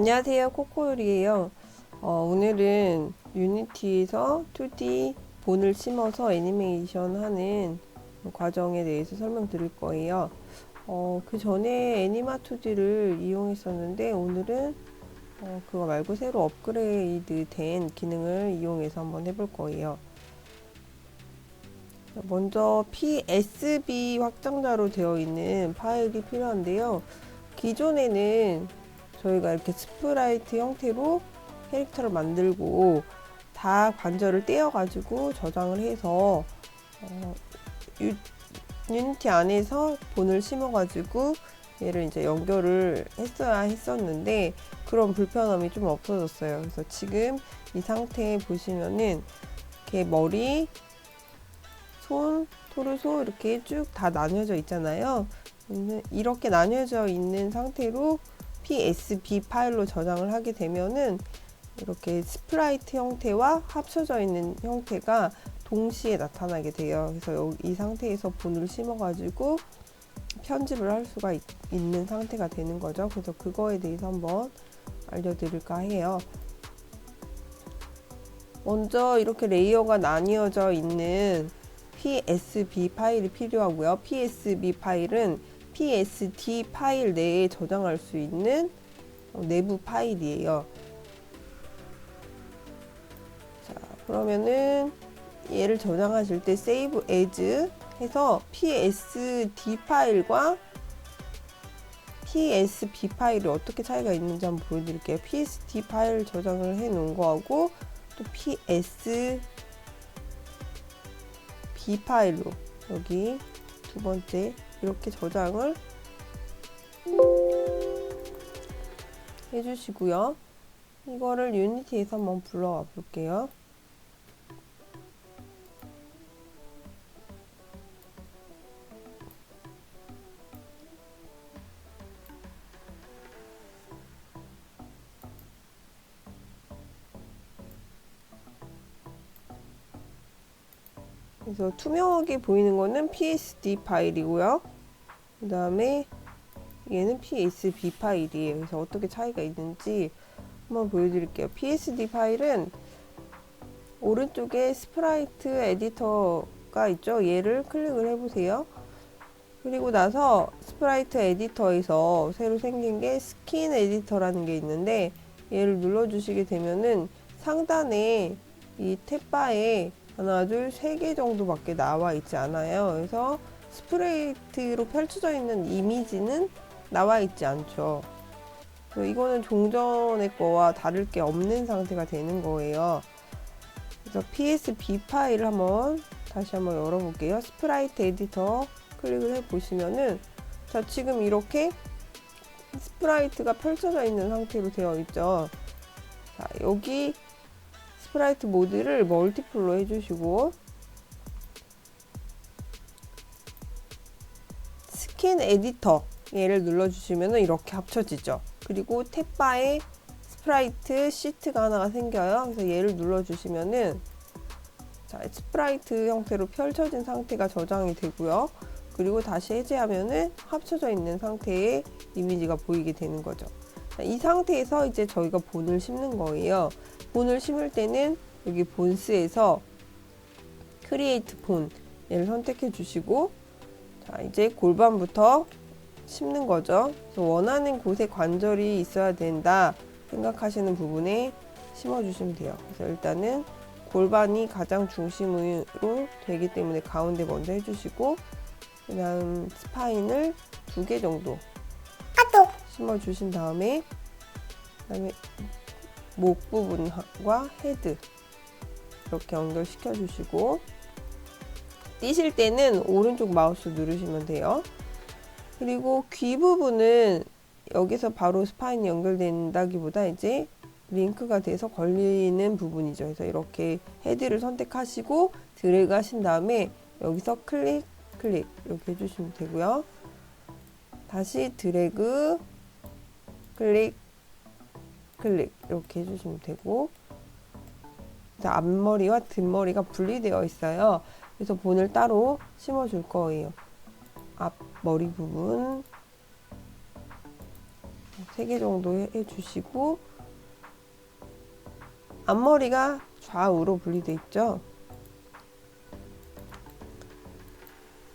안녕하세요. 코코요리예요. 어, 오늘은 유니티에서 2D 본을 심어서 애니메이션 하는 과정에 대해서 설명드릴 거예요. 어, 그 전에 애니마 2D를 이용했었는데 오늘은 어, 그거 말고 새로 업그레이드 된 기능을 이용해서 한번 해볼 거예요. 먼저 PSB 확장자로 되어 있는 파일이 필요한데요. 기존에는 저희가 이렇게 스프라이트 형태로 캐릭터를 만들고 다 관절을 떼어가지고 저장을 해서 어, 유, 유니티 안에서 본을 심어가지고 얘를 이제 연결을 했어야 했었는데 그런 불편함이 좀 없어졌어요. 그래서 지금 이 상태에 보시면은 이렇게 머리, 손, 토르소 이렇게 쭉 다 나뉘어져 있잖아요. 이렇게 나뉘어져 있는 상태로 PSB 파일로 저장을 하게 되면은 이렇게 스프라이트 형태와 합쳐져 있는 형태가 동시에 나타나게 돼요. 그래서 이 상태에서 본을 심어가지고 편집을 할 수가 있, 는 상태가 되는 거죠. 그래서 그거에 대해서 한번 알려드릴까 해요. 먼저 이렇게 레이어가 나뉘어져 있는 PSB 파일이 필요하고요. PSB 파일은 PSD 파일 내에 저장할 수 있는 내부 파일이에요. 자, 그러면은 얘를 저장하실 때 save as 해서 PSD 파일과 PSB 파일이 어떻게 차이가 있는지 한번 보여드릴게요. PSD 파일 저장을 해 놓은 거하고 또 PSB 파일로 여기 두 번째 이렇게 저장을 해주시고요. 이거를 유니티에서 한번 불러와 볼게요. 그래서 투명하게 보이는 거는 PSD 파일이고요. 그 다음에 얘는 PSB 파일이에요. 그래서 어떻게 차이가 있는지 한번 보여드릴게요. PSD 파일은 오른쪽에 스프라이트 에디터가 있죠. 얘를 클릭을 해보세요. 그리고 나서 스프라이트 에디터에서 새로 생긴 게 스킨 에디터라는 게 있는데 얘를 눌러주시게 되면은 상단에 이 탭바에 하나, 둘, 세 개 정도밖에 나와 있지 않아요. 그래서 스프레이트로 펼쳐져 있는 이미지는 나와 있지 않죠. 이거는 종전의 거와 다를 게 없는 상태가 되는 거예요. 그래서 PSB 파일을 한번 다시 한번 열어볼게요. 스프라이트 에디터 클릭을 해보시면은 자 지금 이렇게 스프라이트가 펼쳐져 있는 상태로 되어 있죠. 자 여기 스프라이트 모드를 멀티플로 해주시고 스킨 에디터 얘를 눌러주시면 이렇게 합쳐지죠. 그리고 탭바에 스프라이트 시트가 하나가 생겨요. 그래서 얘를 눌러주시면은 자, 스프라이트 형태로 펼쳐진 상태가 저장이 되고요. 그리고 다시 해제하면은 합쳐져 있는 상태의 이미지가 보이게 되는 거죠. 자, 이 상태에서 이제 저희가 본을 심는 거예요. 본을 심을 때는 여기 본스에서 크리에이트 본 얘를 선택해 주시고 자 이제 골반부터 심는 거죠. 원하는 곳에 관절이 있어야 된다 생각하시는 부분에 심어 주시면 돼요. 그래서 일단은 골반이 가장 중심으로 되기 때문에 가운데 먼저 해주시고 그 다음 스파인을 두 개 정도 심어 주신 다음에 그 다음에 목 부분과 헤드 이렇게 연결시켜 주시고 뛰실 때는 오른쪽 마우스 누르시면 돼요. 그리고 귀 부분은 여기서 바로 스파인이 연결된다기보다 이제 링크가 돼서 걸리는 부분이죠. 그래서 이렇게 헤드를 선택하시고 드래그 하신 다음에 여기서 클릭, 클릭 이렇게 해주시면 되고요. 다시 드래그, 클릭, 클릭 이렇게 해주시면 되고 앞머리와 뒷머리가 분리되어 있어요. 그래서 본을 따로 심어 줄 거예요. 앞 머리 부분 세개 정도 해- 해주시고 앞머리가 좌우로 분리돼 있죠.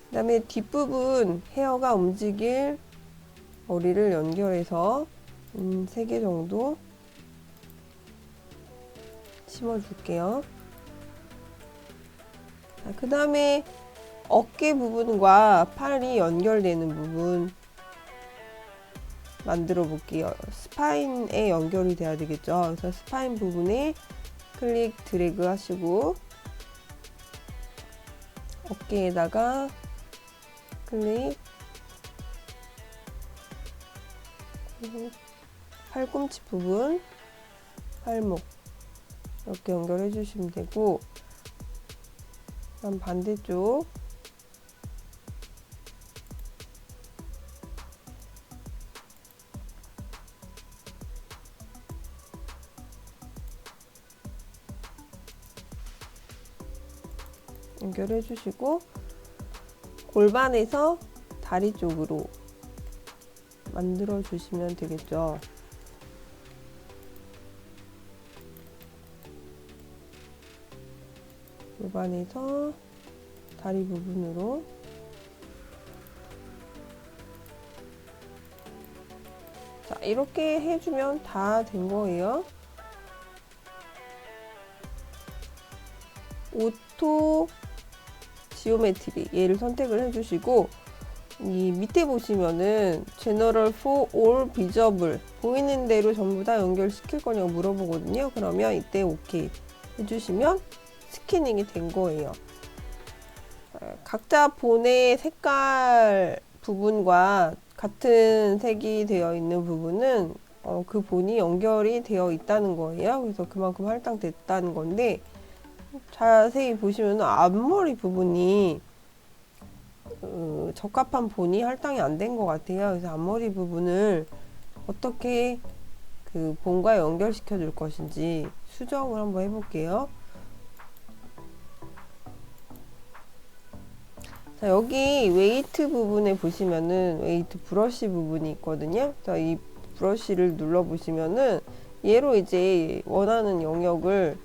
그 다음에 뒷부분 헤어가 움직일 머리를 연결해서 음, 세개 정도 심어줄게요. 그 다음에 어깨 부분과 팔이 연결되는 부분 만들어 볼게요. 스파인에 연결이 돼야 되겠죠. 그래서 스파인 부분에 클릭 드래그 하시고 어깨에다가 클릭 팔꿈치 부분 팔목 이렇게 연결해 주시면 되고 그다음 반대쪽 연결해 주시고 골반에서 다리 쪽으로 만들어 주시면 되겠죠. 골반에서 다리 부분으로 자 이렇게 해주면 다 된 거예요. 오토 지오메트리 얘를 선택을 해주시고 이 밑에 보시면은 제너럴 for all visible 보이는 대로 전부 다 연결시킬 거냐고 물어보거든요. 그러면 이때 오케이 해주시면 스캐닝이 된 거예요. 어, 각자 본의 색깔 부분과 같은 색이 되어 있는 부분은 어, 그 본이 연결이 되어 있다는 거예요. 그래서 그만큼 할당됐다는 건데 자세히 보시면 앞머리 부분이 어, 적합한 본이 할당이 안 된 것 같아요. 그래서 앞머리 부분을 어떻게 그 본과 연결시켜 줄 것인지 수정을 한번 해볼게요. 자, 여기 웨이트 부분에 보시면은 웨이트 브러쉬 부분이 있거든요. 자, 이 브러쉬를 눌러 보시면은 얘로 이제 원하는 영역을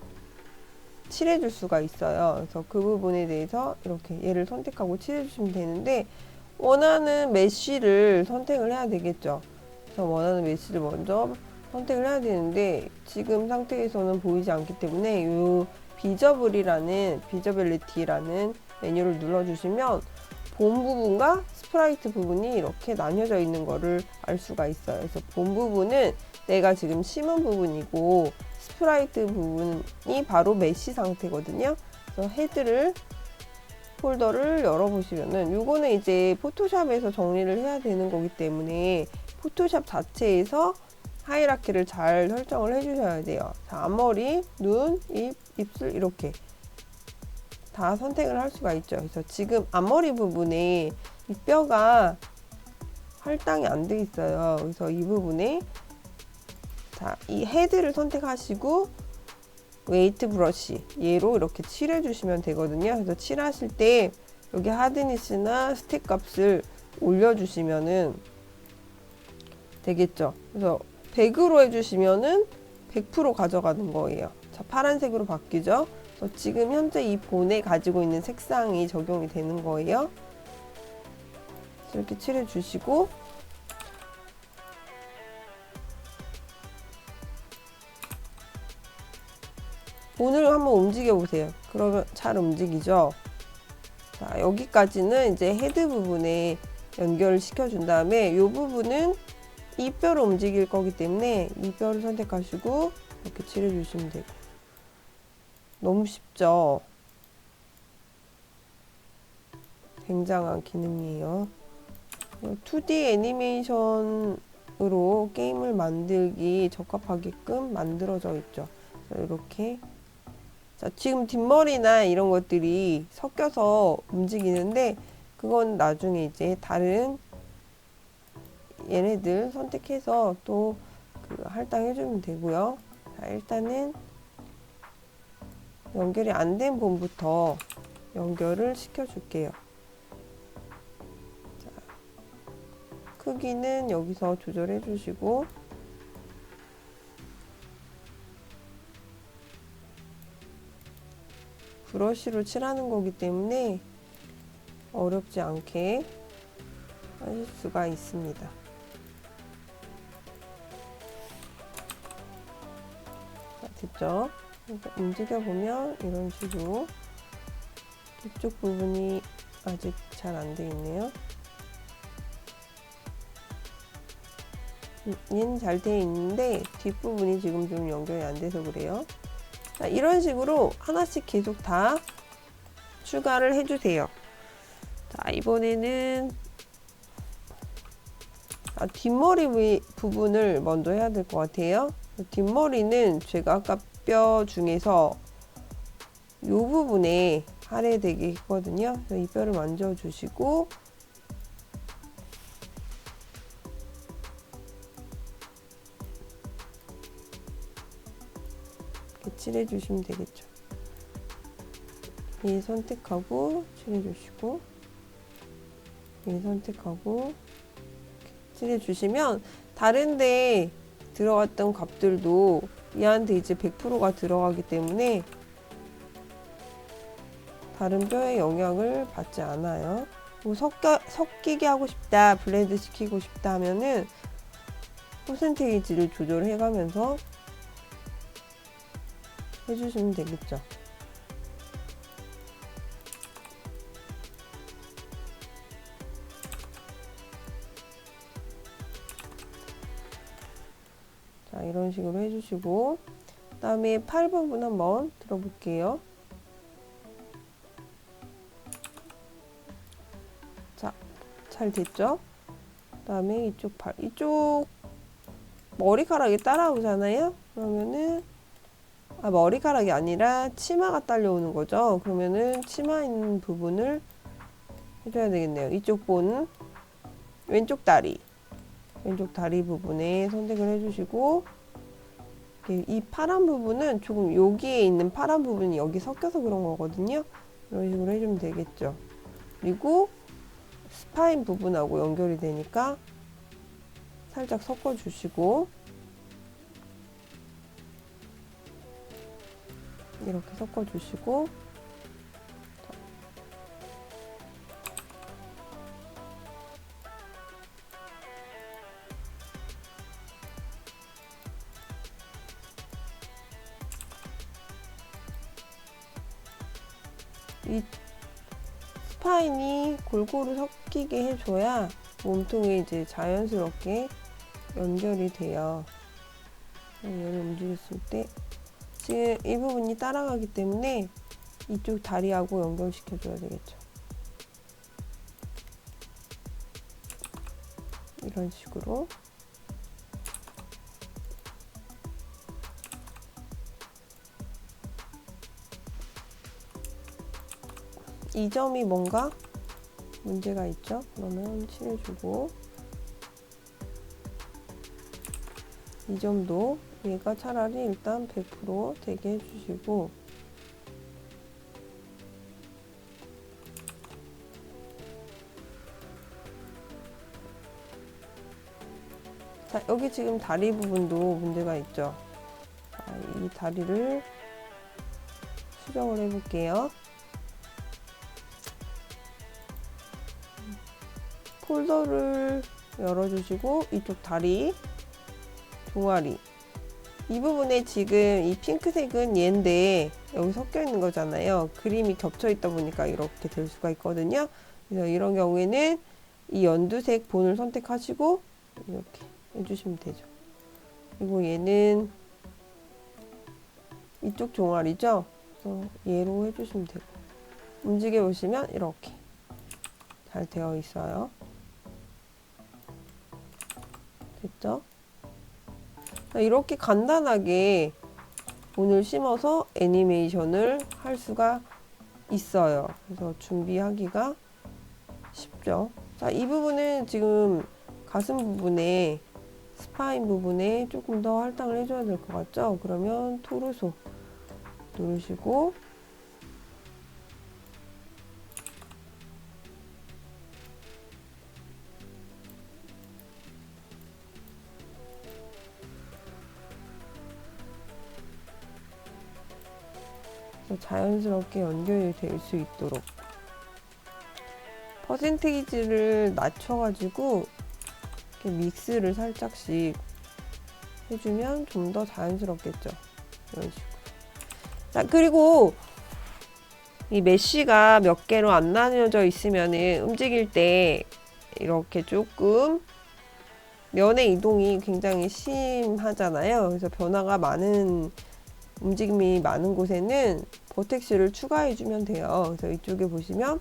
칠해줄 수가 있어요. 그래서 그 부분에 대해서 이렇게 얘를 선택하고 칠해주시면 되는데 원하는 메쉬를 선택을 해야 되겠죠. 그래서 원하는 메쉬를 먼저 선택을 해야 되는데 지금 상태에서는 보이지 않기 때문에 이 비저블이라는 비저빌리티라는 메뉴를 눌러주시면 본 부분과 스프라이트 부분이 이렇게 나뉘어져 있는 거를 알 수가 있어요. 그래서 본 부분은 내가 지금 심은 부분이고 스프라이트 부분이 바로 메쉬 상태거든요. 그래서 헤드를 폴더를 열어보시면은 이거는 이제 포토샵에서 정리를 해야 되는 거기 때문에 포토샵 자체에서 하이라키를 잘 설정을 해주셔야 돼요. 자, 앞머리, 눈, 입, 입술 이렇게 다 선택을 할 수가 있죠. 그래서 지금 앞머리 부분에 이 뼈가 할당이 안 돼 있어요. 그래서 이 부분에 자, 이 헤드를 선택하시고 웨이트 브러쉬 얘로 이렇게 칠해 주시면 되거든요. 그래서 칠하실 때 여기 하드니스나 스틱 값을 올려 주시면은 되겠죠. 그래서 100으로 해 주시면은 100% 가져가는 거예요. 자, 파란색으로 바뀌죠. 그래서 지금 현재 이 본에 가지고 있는 색상이 적용이 되는 거예요. 이렇게 칠해 주시고 본을 한번 움직여 보세요. 그러면 잘 움직이죠. 자, 여기까지는 이제 헤드 부분에 연결을 시켜준 다음에 이 부분은 이 뼈를 움직일 거기 때문에 이 뼈를 선택하시고 이렇게 칠해 주시면 되고 너무 쉽죠? 굉장한 기능이에요. 2D 애니메이션으로 게임을 만들기 적합하게끔 만들어져 있죠. 이렇게 자, 지금 뒷머리나 이런 것들이 섞여서 움직이는데 그건 나중에 이제 다른 얘네들 선택해서 또 그 할당해주면 되고요. 자, 일단은 연결이 안된 본부터 연결을 시켜줄게요. 자, 크기는 여기서 조절해 주시고 브러쉬로 칠하는 거기 때문에 어렵지 않게 하실 수가 있습니다. 자, 됐죠? 그러니까 움직여 보면 이런 식으로 이쪽 부분이 아직 잘 안 돼 있네요. 음, 얘는 잘 돼 있는데 뒷부분이 지금 좀 연결이 안 돼서 그래요. 자, 이런 식으로 하나씩 계속 다 추가를 해주세요. 자, 이번에는 아, 뒷머리 부- 부분을 먼저 해야 될 것 같아요. 뒷머리는 제가 아까 뼈 중에서 이 부분에 할애되게 했거든요. 이 뼈를 만져주시고 이렇게 칠해주시면 되겠죠. 얘 선택하고 칠해주시고 얘 선택하고 칠해주시면 다른데 들어갔던 값들도 얘한테 이제 100%가 들어가기 때문에 다른 뼈에 영향을 받지 않아요. 뭐 섞여, 섞이게 하고 싶다, 블렌드 시키고 싶다 하면은 퍼센테이지를 조절해 가면서 해주시면 되겠죠. 이런 식으로 해주시고, 그 다음에 팔 부분 한번 들어볼게요. 자, 잘 됐죠? 그 다음에 이쪽 팔, 이쪽 머리카락이 따라오잖아요? 그러면은, 아, 머리카락이 아니라 치마가 딸려오는 거죠. 그러면은 치마 있는 부분을 해줘야 되겠네요. 이쪽 본, 왼쪽 다리. 왼쪽 다리 부분에 선택을 해주시고 이렇게 이 파란 부분은 조금 여기에 있는 파란 부분이 여기 섞여서 그런 거거든요. 이런 식으로 해주면 되겠죠. 그리고 스파인 부분하고 연결이 되니까 살짝 섞어주시고 이렇게 섞어주시고 이 스파인이 골고루 섞이게 해줘야 몸통에 이제 자연스럽게 연결이 돼요. 얘를 움직였을 때 지금 이 부분이 따라가기 때문에 이쪽 다리하고 연결시켜줘야 되겠죠. 이런 식으로 이 점이 뭔가 문제가 있죠? 그러면 칠해주고 이 점도 얘가 차라리 일단 100% 되게 해주시고 자 여기 지금 다리 부분도 문제가 있죠 자, 이 다리를 수정을 해 볼게요 폴더를 열어주시고 이쪽 다리 종아리. 이 부분에 지금 이 핑크색은 얘인데 여기 섞여 있는 거잖아요. 그림이 겹쳐 있다 보니까 이렇게 될 수가 있거든요. 그래서 이런 경우에는 이 연두색 본을 선택하시고 이렇게 해주시면 되죠. 그리고 얘는 이쪽 종아리죠? 그래서 얘로 해주시면 되고. 움직여 보시면 이렇게 잘 되어 있어요 됐죠? 이렇게 간단하게 본을 심어서 애니메이션을 할 수가 있어요. 그래서 준비하기가 쉽죠. 자, 이 부분은 지금 가슴 부분에 스파인 부분에 조금 더 할당을 해줘야 될 것 같죠? 그러면 토르소 누르시고 자연스럽게 연결이 될 수 있도록 퍼센테이지를 낮춰가지고 이렇게 믹스를 살짝씩 해주면 좀 더 자연스럽겠죠. 이런 식으로. 자, 그리고 이 메쉬가 몇 개로 안 나뉘어져 있으면은 움직일 때 이렇게 조금 면의 이동이 굉장히 심하잖아요. 그래서 변화가 많은 움직임이 많은 곳에는 버텍스를 추가해 주면 돼요. 그래서 이쪽에 보시면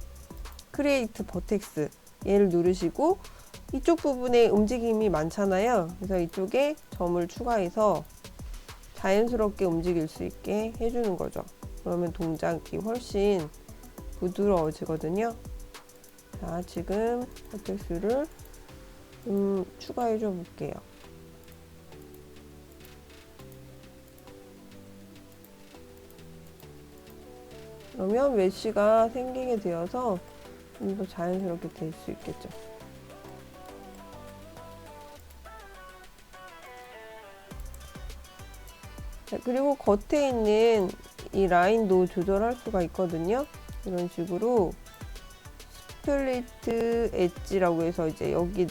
크리에이트 버텍스 얘를 누르시고 이쪽 부분에 움직임이 많잖아요. 그래서 이쪽에 점을 추가해서 자연스럽게 움직일 수 있게 해주는 거죠. 그러면 동작이 훨씬 부드러워지거든요. 자, 지금 버텍스를 좀 추가해 줘 볼게요. 그러면 메쉬가 생기게 되어서 좀 더 자연스럽게 될 수 있겠죠. 자, 그리고 겉에 있는 이 라인도 조절할 수가 있거든요. 이런 식으로 스플리트 엣지라고 해서 이제 여기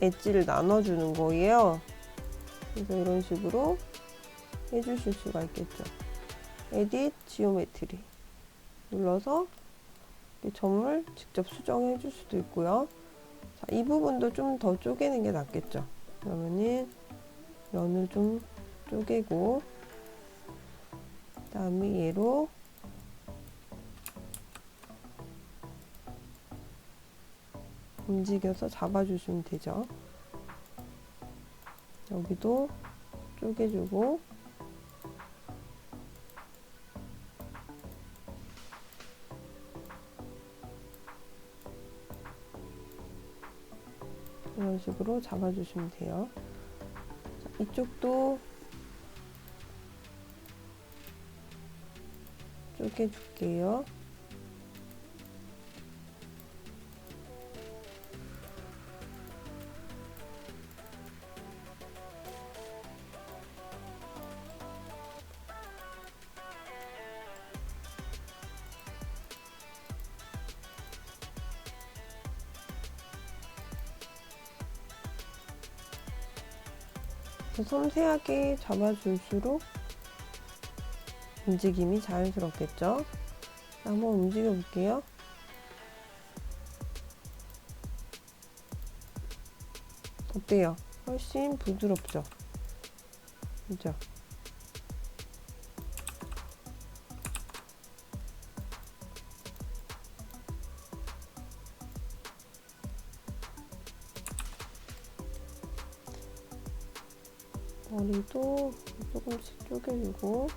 엣지를 나눠주는 거예요. 그래서 이런 식으로 해주실 수가 있겠죠. 에딧 지오메트리 눌러서 점을 직접 수정해 줄 수도 있고요. 자, 이 부분도 좀 더 쪼개는 게 낫겠죠. 그러면은 면을 좀 쪼개고 그다음에 얘로 움직여서 잡아주시면 되죠. 여기도 쪼개주고 이런 식으로 잡아주시면 돼요. 자, 이쪽도 쪼개줄게요. 섬세하게 잡아줄수록 움직임이 자연스럽겠죠? 한번 움직여 볼게요. 어때요? 훨씬 부드럽죠? 그죠? 쪼개주고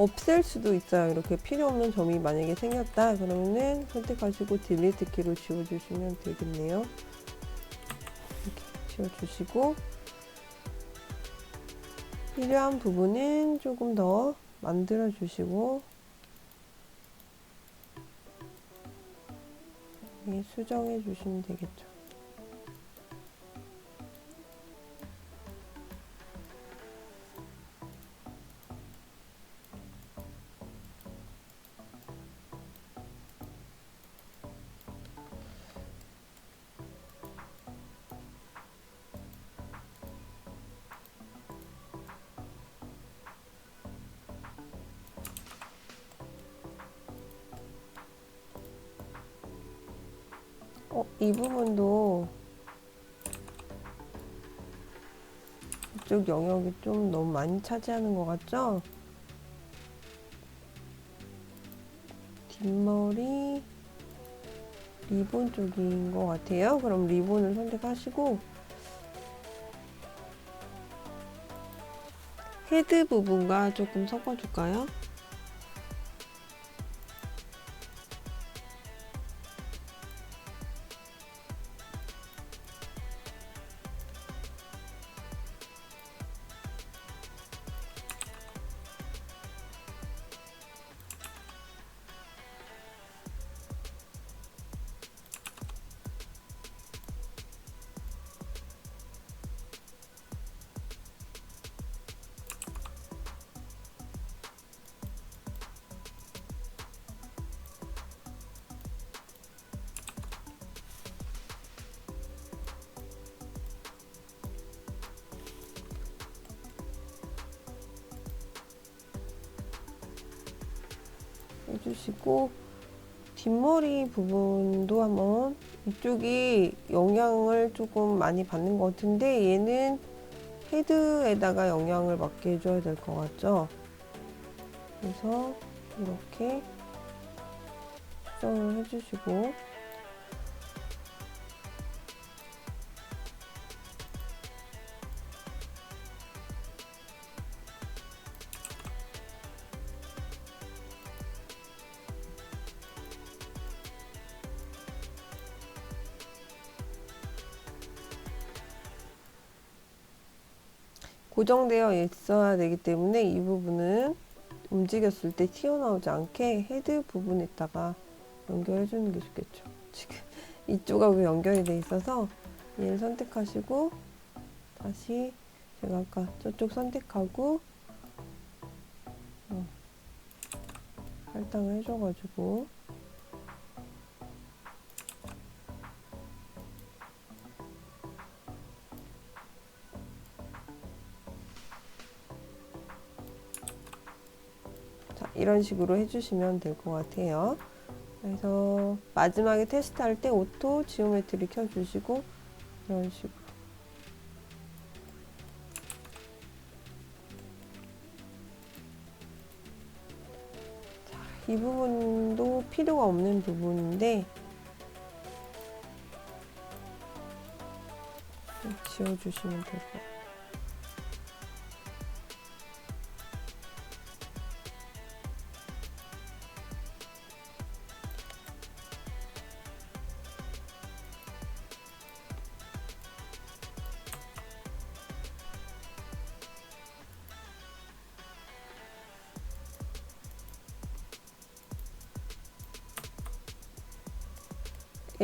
없앨 수도 있어요. 이렇게 필요 없는 점이 만약에 생겼다 그러면은 선택하시고 딜리트 키로 지워주시면 되겠네요. 이렇게 지워주시고 필요한 부분은 조금 더 만들어 주시고 수정해 주시면 되겠죠. 어, 이 부분도 이쪽 영역이 좀 너무 많이 차지하는 것 같죠? 뒷머리 리본 쪽인 것 같아요. 그럼 리본을 선택하시고 헤드 부분과 조금 섞어줄까요? 해주시고 뒷머리 부분도 한번 이쪽이 영향을 조금 많이 받는 것 같은데 얘는 헤드에다가 영향을 받게 해줘야 될 것 같죠? 그래서 이렇게 수정을 해주시고 고정되어 있어야 되기 때문에 이 부분은 움직였을 때 튀어나오지 않게 헤드 부분에다가 연결해 주는 게 좋겠죠. 지금 이쪽하고 연결이 돼 있어서 얘를 선택하시고 다시 제가 아까 저쪽 선택하고 어, 할당을 해줘가지고 이런 식으로 해주시면 될 것 같아요. 그래서 마지막에 테스트할 때 오토 지오메트리 켜주시고 이런 식으로 자, 이 부분도 필요가 없는 부분인데 지워주시면 될 것 같아요.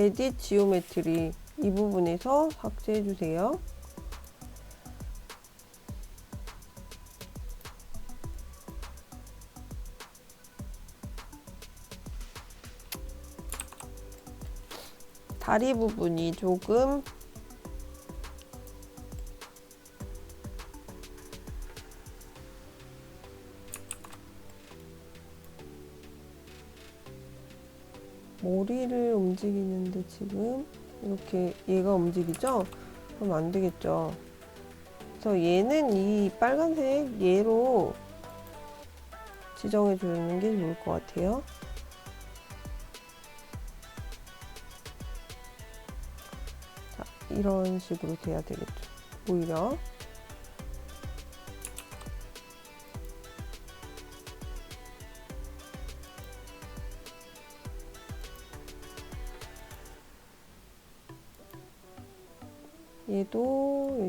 에딧 지오메트리 이 부분에서 삭제해 주세요. 다리 부분이 조금 머리를 움직이는데 지금 이렇게 얘가 움직이죠? 그럼 안 되겠죠. 그래서 얘는 이 빨간색 얘로 지정해 주는 게 좋을 것 같아요. 자, 이런 식으로 돼야 되겠죠. 오히려.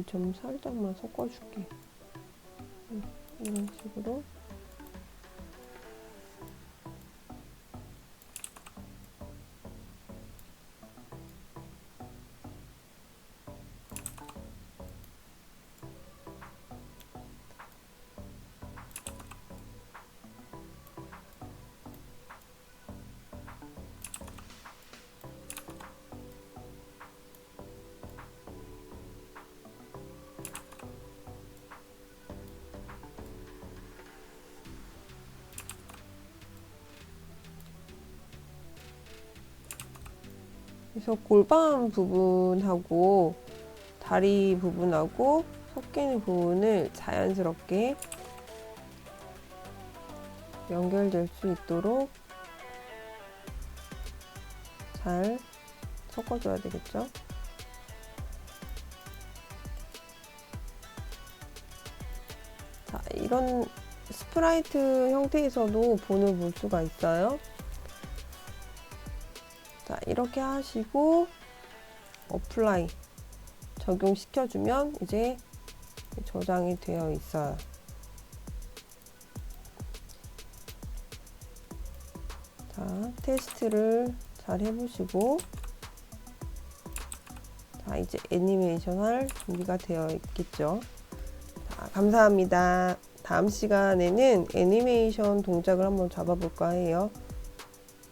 좀 살짝만 섞어줄게. 음, 이런 식으로. 그래서 골반 부분하고 다리 부분하고 섞이는 부분을 자연스럽게 연결될 수 있도록 잘 섞어줘야 되겠죠? 자, 이런 스프라이트 형태에서도 본을 볼 수가 있어요. 자, 이렇게 하시고 어플라이 적용시켜주면 이제 저장이 되어 있어요. 자, 테스트를 잘 해보시고 자, 이제 애니메이션 할 준비가 되어 있겠죠. 자, 감사합니다. 다음 시간에는 애니메이션 동작을 한번 잡아볼까 해요.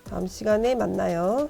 다음 시간에 만나요.